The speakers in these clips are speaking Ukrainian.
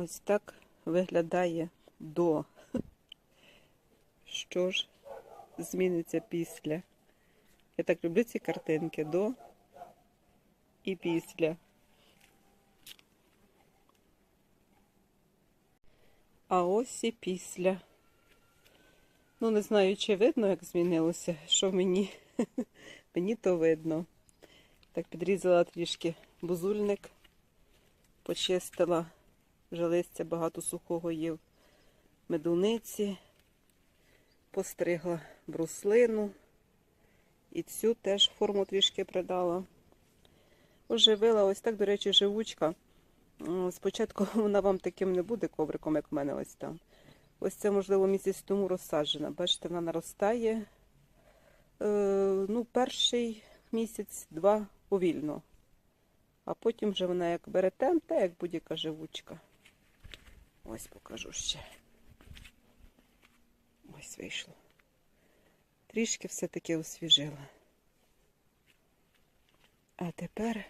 Ось так виглядає до. Що ж зміниться після? Я так люблю ці картинки до і після. А ось і після. Ну, не знаю, чи видно, як змінилося, що мені. Мені то видно. Так підрізала трішки бузульник, почистила, вже листя багато сухого їв медуниці, постригла бруслину і цю теж форму трішки придала. Оживила ось так, до речі, живучка. Спочатку вона вам таким не буде ковриком, як в мене ось там. Ось це, можливо, місяць тому розсаджена. Бачите, вона наростає. Е, ну, перший місяць-два повільно. А потім вже вона як бере темп, та як будь-яка живучка. Ось покажу ще. Ось вийшло. Трішки все-таки освіжила. А тепер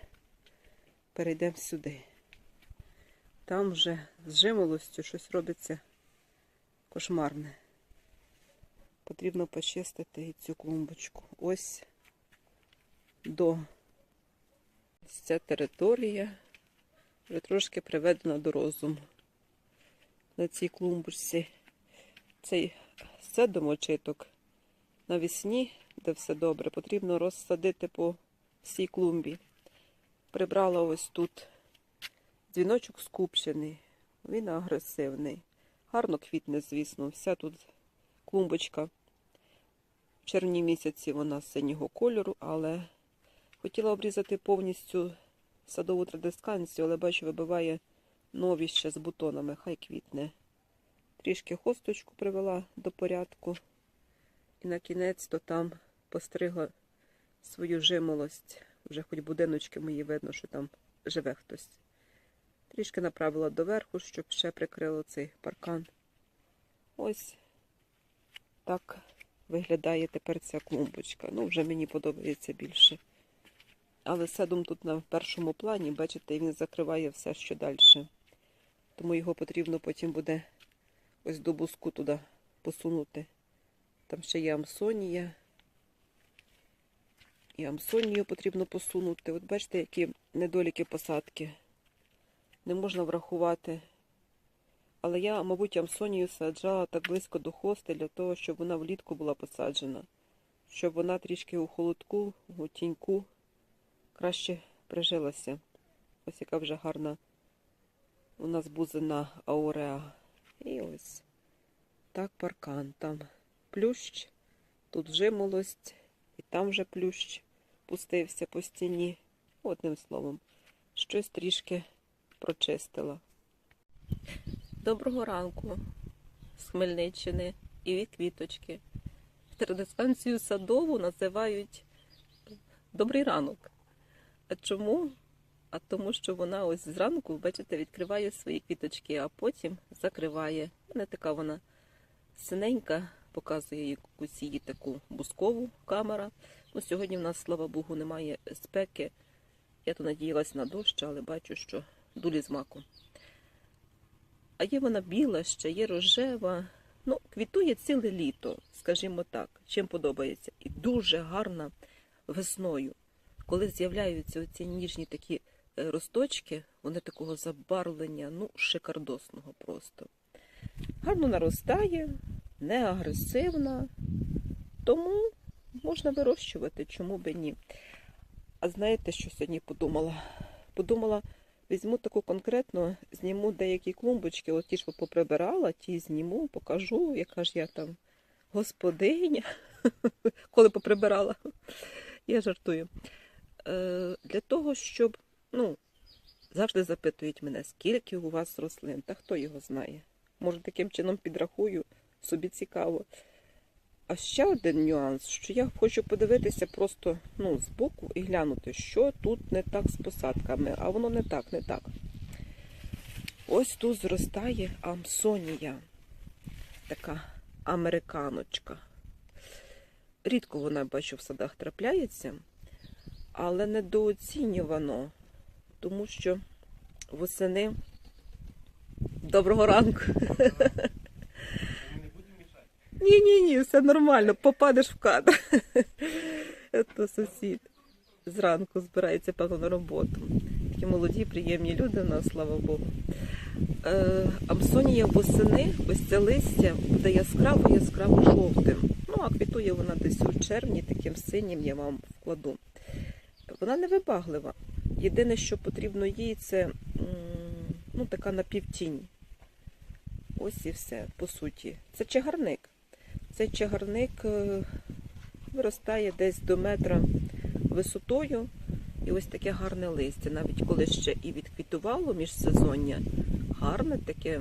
перейдемо сюди. Там вже з жимолостю щось робиться кошмарне. Потрібно почистити і цю клумбочку. Ось до ця територія вже трошки приведена до розуму. На цій клумбочці цей седомочиток навесні, де все добре, потрібно розсадити по всій клумбі. Прибрала ось тут дзвіночок скупчений, він агресивний. Гарно квітне, звісно, вся тут клумбочка. В червні місяці вона синього кольору, але хотіла обрізати повністю садову традисканцію, але бачу, вибиває нові ще з бутонами, хай квітне. Трішки хосточку привела до порядку. І на кінець то там постригла свою жимолость. Вже хоч будиночки мої видно, що там живе хтось. Трішки направила доверху, щоб ще прикрило цей паркан. Ось так виглядає тепер ця клумбочка. Ну, вже мені подобається більше. Але седум тут на першому плані, бачите, він закриває все, що далі. Тому його потрібно потім буде ось до буску туди посунути. Там ще є амсонія. І амсонію потрібно посунути. От бачите, які недоліки посадки. Не можна врахувати. Але я, мабуть, амсонію саджала так близько до хости для того, щоб вона влітку була посаджена. Щоб вона трішки у холодку, у тіньку краще прижилася. Ось яка вже гарна у нас бузина ауреа. І ось так паркан. Там плющ, тут жимолость, і там вже плющ пустився по стіні. Одним словом, щось трішки прочистила. Доброго ранку з Хмельниччини і від квіточки. Традисканцію садову називають Добрий ранок. А чому? А тому, що вона ось зранку, бачите, відкриває свої квіточки, а потім закриває. Не така вона синенька, показує якусь її таку бускову камера. Ну, сьогодні в нас, слава Богу, немає спеки. Я то надіялась на дощ, але бачу, що дулі з маку. А є вона біла, ще є рожева. Ну, квітує ціле літо, скажімо так, чим подобається. І дуже гарна весною. Коли з'являються оці ніжні такі росточки, вони такого забарвлення, ну, шикардосного просто. Гарно наростає, не агресивна, тому можна вирощувати, чому би ні. А знаєте, що сьогодні подумала? Подумала, візьму таку конкретно, зніму деякі клумбочки, от ті, що поприбирала, ті зніму, покажу, яка ж я там господиня, коли поприбирала. Я жартую. Е, для того, щоб, ну, завжди запитують мене, скільки у вас рослин, та хто його знає. Може, таким чином підрахую, собі цікаво. А ще один нюанс, що я хочу подивитися просто ну, збоку і глянути, що тут не так з посадками, а воно не так, не так. Ось тут зростає амсонія, така американочка. Рідко вона, бачу, в садах трапляється, але недооцінювано, тому що восени Доброго ранку. Мішати. Ні, все нормально, попадеш в кадр. То сусід зранку збирається певно на роботу. Такі молоді, приємні люди в нас, слава Богу. Е, Амсонія восени, ось це листя буде яскраво, яскраво жовтим. Ну, а квітує вона десь у червні, таким синім я вам вкладу. Вона не вибаглива. Єдине, що потрібно їй, це ну, така напівтінь. Ось і все, по суті. Це чагарник. Цей чагарник е, виростає десь до метра висотою. І ось таке гарне листя. Навіть коли ще і відквітувало міжсезоння, гарне таке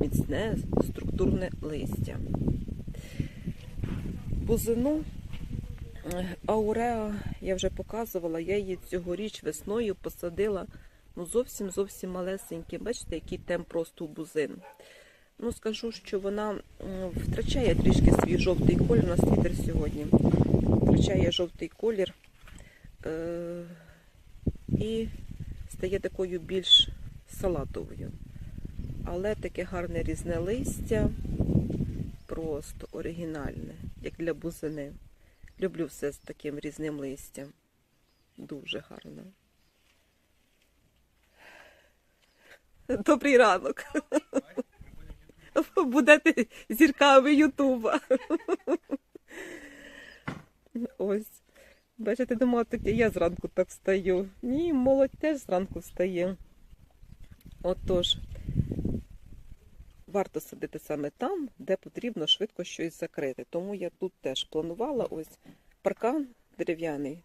міцне структурне листя. Бузину Ауреа я вже показувала, я її цьогоріч весною посадила ну, зовсім зовсім малесенькі. Бачите, який темп просто у бузин. Ну, скажу, що вона втрачає трішки свій жовтий колір. У нас вітер сьогодні. Втрачає жовтий колір е- і стає такою більш салатовою. Але таке гарне різне листя, просто оригінальне, як для бузини. Люблю все з таким різним листям. Дуже гарно. Добрий ранок. Будете зірками Ютуба. Ось. Бачите, думала, таке я зранку так встаю. Ні, молодь теж зранку встає. Отож, варто садити саме там, де потрібно швидко щось закрити. Тому я тут теж планувала ось паркан дерев'яний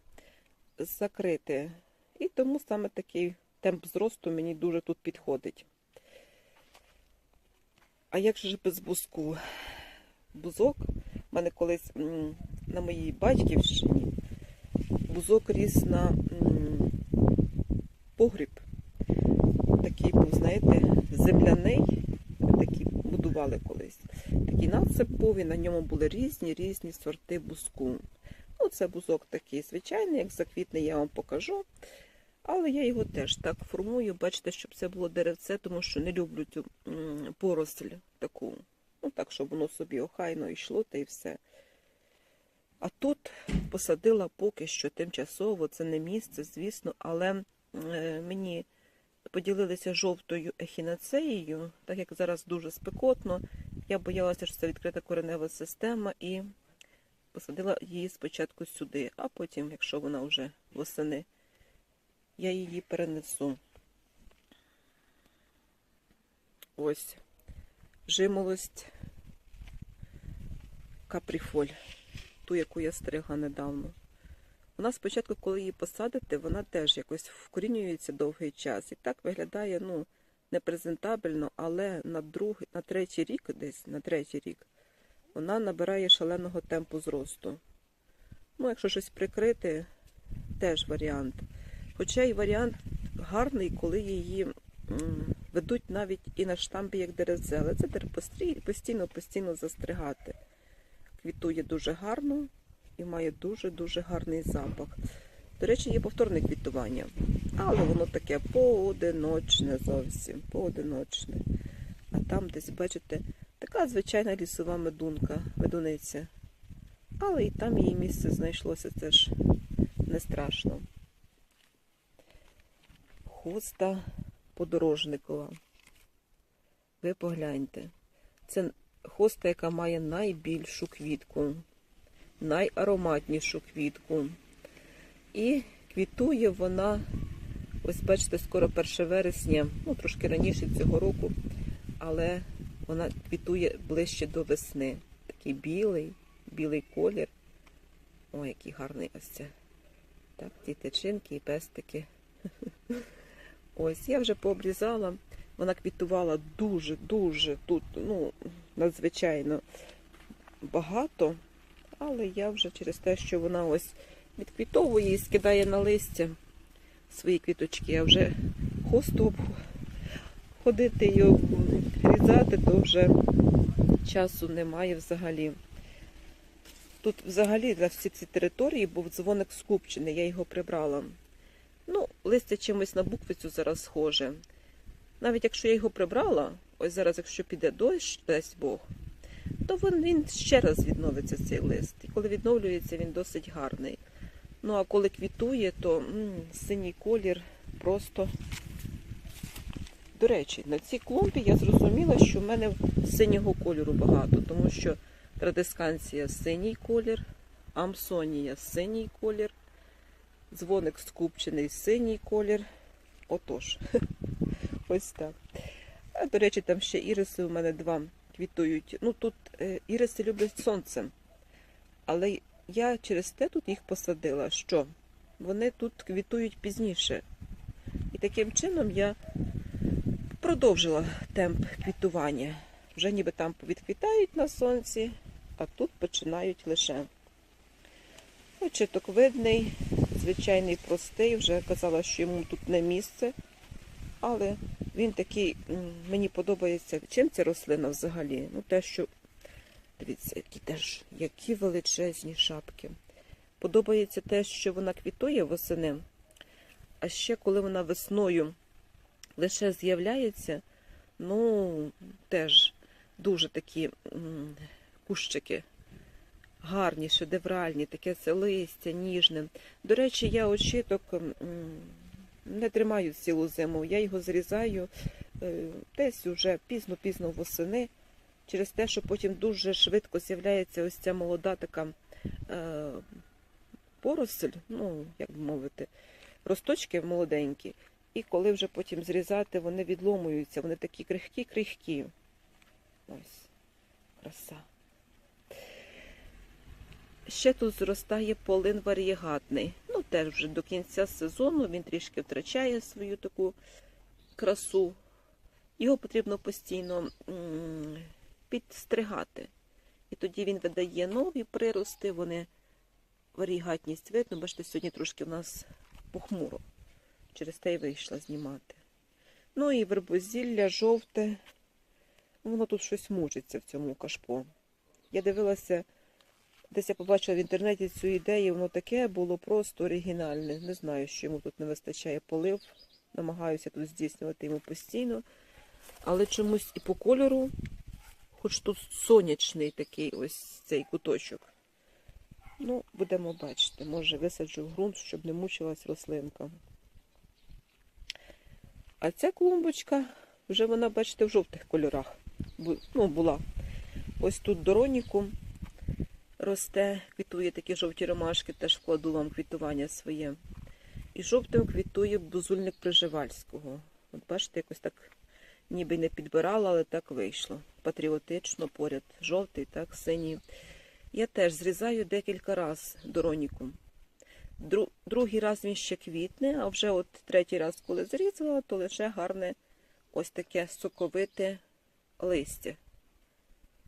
закрити. І тому саме такий темп зросту мені дуже тут підходить. А як же без бузку? Бузок в мене колись на моїй батьківщині бузок ріс на погріб. Такий був, знаєте, земляний, такий будували колись. Такий надсиповий, на ньому були різні різні сорти бузку. Ну, це бузок такий звичайний, як заквітний, я вам покажу. Але я його теж так формую, бачите, щоб це було деревце, тому що не люблю цю поросль таку. Ну так, щоб воно собі охайно йшло та й все. А тут посадила поки що тимчасово, це не місце, звісно, але е, мені поділилися жовтою ехінацеєю, так як зараз дуже спекотно. Я боялася, що це відкрита коренева система, і посадила її спочатку сюди, а потім, якщо вона вже восени, я її перенесу. Ось жимолость капріфоль, ту, яку я стригла недавно. Вона спочатку, коли її посадите, вона теж якось вкорінюється довгий час. І так виглядає, ну, непрезентабельно, але на другий, на третій рік, десь на третій рік, вона набирає шаленого темпу зросту. Ну, якщо щось прикрити, теж варіант. Хоча й варіант гарний, коли її ведуть навіть і на штампі як деревце, але це треба пострі- постійно, постійно застригати. Квітує дуже гарно і має дуже-дуже гарний запах. До речі, є повторне квітування, але воно таке поодиночне зовсім, поодиночне. А там десь, бачите, така звичайна лісова медунка, медуниця. Але і там її місце знайшлося, це ж не страшно. Хоста подорожникова. Ви погляньте. Це хоста, яка має найбільшу квітку, найароматнішу квітку. І квітує вона, ось бачите, скоро 1 вересня, ну трошки раніше цього року, але вона квітує ближче до весни. Такий білий, білий колір. Ой, який гарний ось це. Так, ті тичинки і пестики. Ось, я вже пообрізала. Вона квітувала дуже-дуже тут, ну, надзвичайно багато. Але я вже через те, що вона ось відквітовує і скидає на листя свої квіточки, а вже хосту ходити і різати, то вже часу немає взагалі. Тут взагалі на всі ці території був дзвоник скупчений, я його прибрала. Ну, листя чимось на буквицю зараз схоже. Навіть якщо я його прибрала, ось зараз, якщо піде дощ, дасть Бог, то він, ще раз відновиться цей лист. І коли відновлюється, він досить гарний. Ну а коли квітує, то м, синій колір просто. До речі, на цій клумбі я зрозуміла, що в мене синього кольору багато, тому що традисканція синій колір, амсонія синій колір, дзвоник скупчений синій колір. Отож, ось так. А, до речі, там ще іриси у мене два квітують. Ну тут е, іриси люблять сонце. Але я через те тут їх посадила, що вони тут квітують пізніше. І таким чином я продовжила темп квітування. Вже ніби там відквітають на сонці, а тут починають лише. Очиток видний, звичайний простий, вже казала, що йому тут не місце. Але він такий, мені подобається. Чим ця рослина взагалі? Ну, те, що Дивіться, які теж які величезні шапки. Подобається те, що вона квітує восени, а ще коли вона весною лише з'являється, ну, теж дуже такі кущики гарні, шедевральні, таке це листя, ніжне. До речі, я очіток не тримаю цілу зиму, я його зрізаю е, десь уже пізно-пізно восени через те, що потім дуже швидко з'являється ось ця молода така е, поросль, ну, як мовити, росточки молоденькі. І коли вже потім зрізати, вони відломуються, вони такі крихкі-крихкі. Ось, краса. Ще тут зростає полин варієгатний. Теж вже до кінця сезону він трішки втрачає свою таку красу. Його потрібно постійно підстригати. І тоді він видає нові прирости, вони варігатність видно. Бачите, сьогодні трошки в нас похмуро. Через те й вийшла знімати. Ну і вербозілля жовте. Воно тут щось мучиться в цьому кашпо. Я дивилася, десь я побачила в інтернеті цю ідею, воно таке було просто оригінальне. Не знаю, що йому тут не вистачає полив. Намагаюся тут здійснювати йому постійно. Але чомусь і по кольору Хоч тут сонячний такий ось цей куточок. Ну, будемо бачити. Може висаджу в ґрунт, щоб не мучилась рослинка. А ця клумбочка, вже вона, бачите, в жовтих кольорах. Ну, була. Ось тут дороніку росте, квітує такі жовті ромашки, теж вкладу вам квітування своє. І жовтим квітує бузульник Приживальського. От бачите, якось так ніби не підбирала, але так вийшло. Патріотично поряд. Жовтий, так, синій. Я теж зрізаю декілька разів дороніку. Дру- Другий раз він ще квітне, а вже от третій раз, коли зрізала, то лише гарне ось таке соковите листя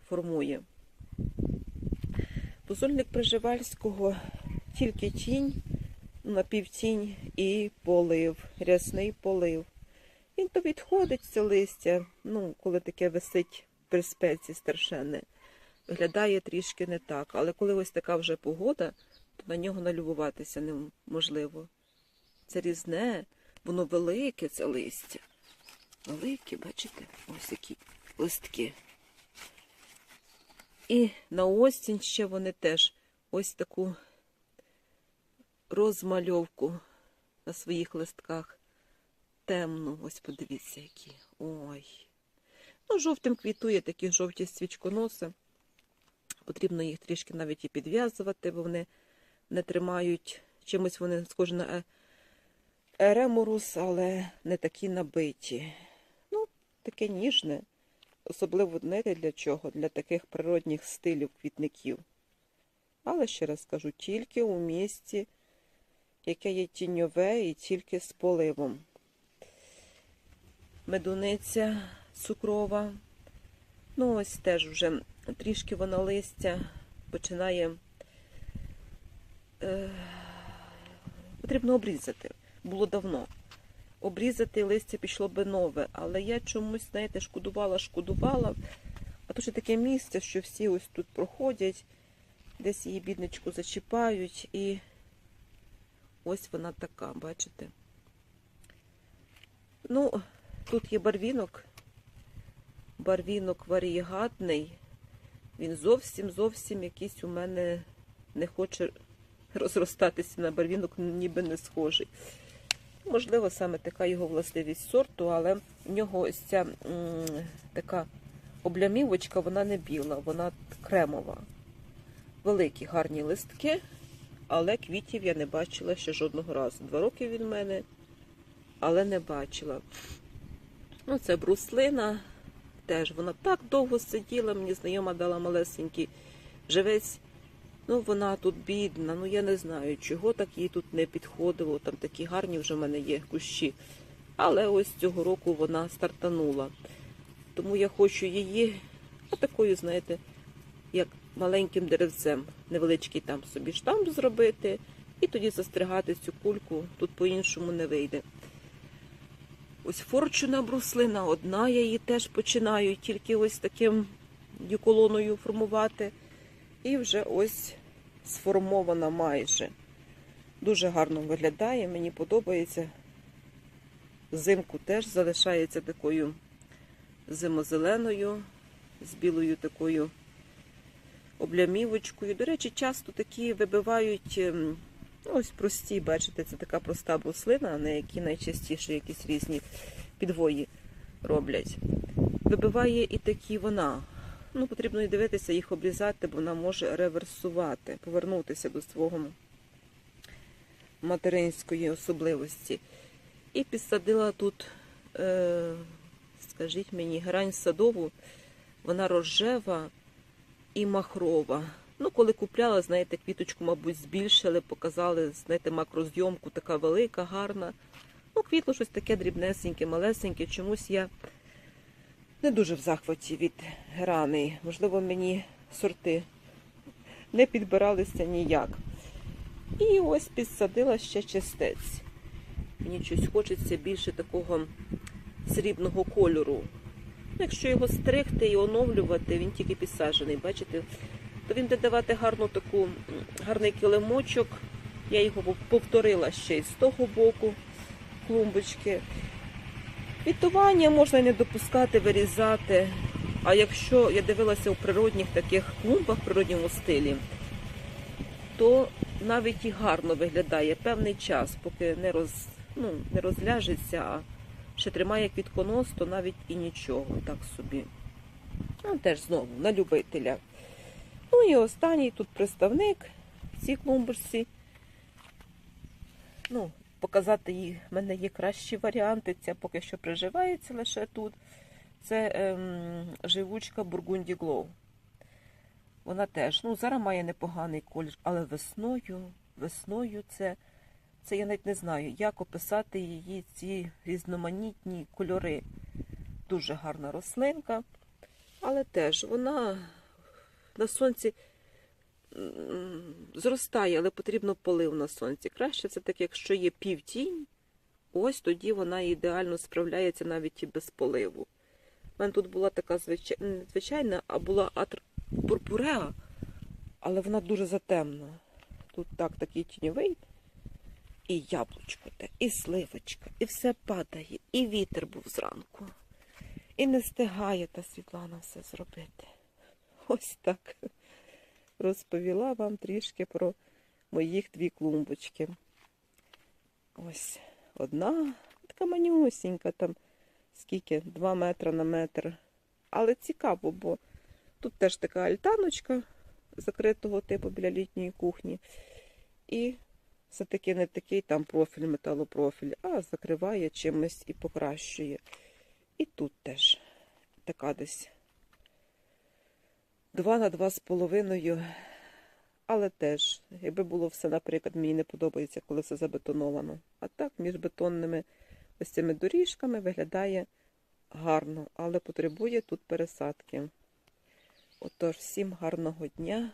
формує. Пузольник Приживальського тільки тінь, напівтінь і полив, рясний полив. Він то відходить це листя, ну, коли таке висить при спеці страшенне. Виглядає трішки не так. Але коли ось така вже погода, то на нього налюбуватися неможливо. Це різне, воно велике, це листя. Велике, бачите, ось які листки. І на осінь ще вони теж ось таку розмальовку на своїх листках темну. Ось подивіться, які. Ой. Ну, жовтим квітує такі жовті свічконоси. Потрібно їх трішки навіть і підв'язувати, бо вони не тримають. Чимось вони схожі на е- ереморус, але не такі набиті. Ну, таке ніжне. Особливо знаєте для чого? Для таких природних стилів квітників. Але ще раз кажу, тільки у місті, яке є тіньове і тільки з поливом медуниця цукрова. Ну, ось теж вже трішки вона листя починає. Е, потрібно обрізати. Було давно. Обрізати листя пішло би нове, але я чомусь, знаєте, шкодувала, шкодувала. А то ще таке місце, що всі ось тут проходять, десь її бідничку зачіпають, і ось вона така, бачите? Ну, Тут є барвінок. барвінок варієгатний. Він зовсім зовсім якийсь у мене не хоче розростатися на барвінок, ніби не схожий. Можливо, саме така його властивість сорту, але в нього ось ця така облямівочка, вона не біла, вона кремова. Великі гарні листки, але квітів я не бачила ще жодного разу. Два роки від мене, але не бачила. Ну, це бруслина. Теж вона так довго сиділа, мені знайома дала малесенький живець. Ну, вона тут бідна, ну я не знаю, чого так їй тут не підходило. Там такі гарні вже в мене є кущі. Але ось цього року вона стартанула. Тому я хочу її такою, знаєте, як маленьким деревцем, невеличкий там собі штамп зробити, і тоді застригати цю кульку, тут по-іншому не вийде. Ось форчуна бруслина, одна я її теж починаю тільки ось таким дюколоною формувати. І вже ось сформована майже. Дуже гарно виглядає, мені подобається. Зимку теж залишається такою зимозеленою, з білою такою облямівочкою. До речі, часто такі вибивають ем, ну, ось прості, бачите, це така проста бруслина, на які найчастіше якісь різні підвої роблять. Вибиває і такі вона. Ну, потрібно і дивитися, їх обрізати, бо вона може реверсувати, повернутися до свого материнської особливості. І підсадила тут, е, скажіть мені, грань садову, вона рожева і махрова. Ну, коли купляла, знаєте, квіточку, мабуть, збільшили, показали, знаєте, макрозйомку така велика, гарна. Ну, квітло щось таке дрібнесеньке, малесеньке. Чомусь я не дуже в захваті від грани. Можливо, мені сорти не підбиралися ніяк. І ось підсадила ще частець. Мені щось хочеться більше такого срібного кольору. Ну, Якщо його стригти і оновлювати, він тільки підсаджений, бачите, то він буде давати гарну таку, гарний килимочок. Я його повторила ще й з того боку клумбочки. Квітування можна не допускати, вирізати. А якщо я дивилася у природних таких клумбах в природньому стилі, то навіть і гарно виглядає певний час, поки не, роз, ну, не розляжеться, а ще тримає квітконос, то навіть і нічого так собі. Ну, теж знову на любителя. Ну і останній тут представник в цій клумбочці. Ну, показати їй, в мене є кращі варіанти. Ця поки що приживається лише тут. Це ем, живучка Бургунді Глоу. Вона теж, ну, зараз має непоганий колір, але весною, весною це, це я навіть не знаю, як описати її ці різноманітні кольори. Дуже гарна рослинка, але теж вона на сонці зростає, але потрібно полив на сонці. Краще це так, якщо є півтінь, ось тоді вона ідеально справляється навіть і без поливу. У мене тут була така звичай... звичайна, а була атр... пурпуреа, але вона дуже затемна. Тут так такий тіньовий. І яблучко те, і сливочка, і все падає, і вітер був зранку. І не стигає та Світлана все зробити. Ось так розповіла вам трішки про моїх дві клумбочки. Ось одна така манюсінька, там скільки, 2 метри на метр. Але цікаво, бо тут теж така альтаночка закритого типу біля літньої кухні. І все-таки не такий там профіль, металопрофіль, а закриває чимось і покращує. І тут теж така десь 2 на 2,5. Але теж, якби було все, наприклад, мені не подобається, коли все забетоновано. А так, між бетонними ось цими доріжками виглядає гарно, але потребує тут пересадки. Отож, всім гарного дня.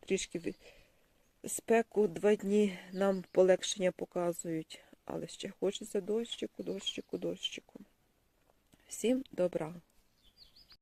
Трішки спеку два дні нам полегшення показують, але ще хочеться дощику, дощику, дощику. Всім добра!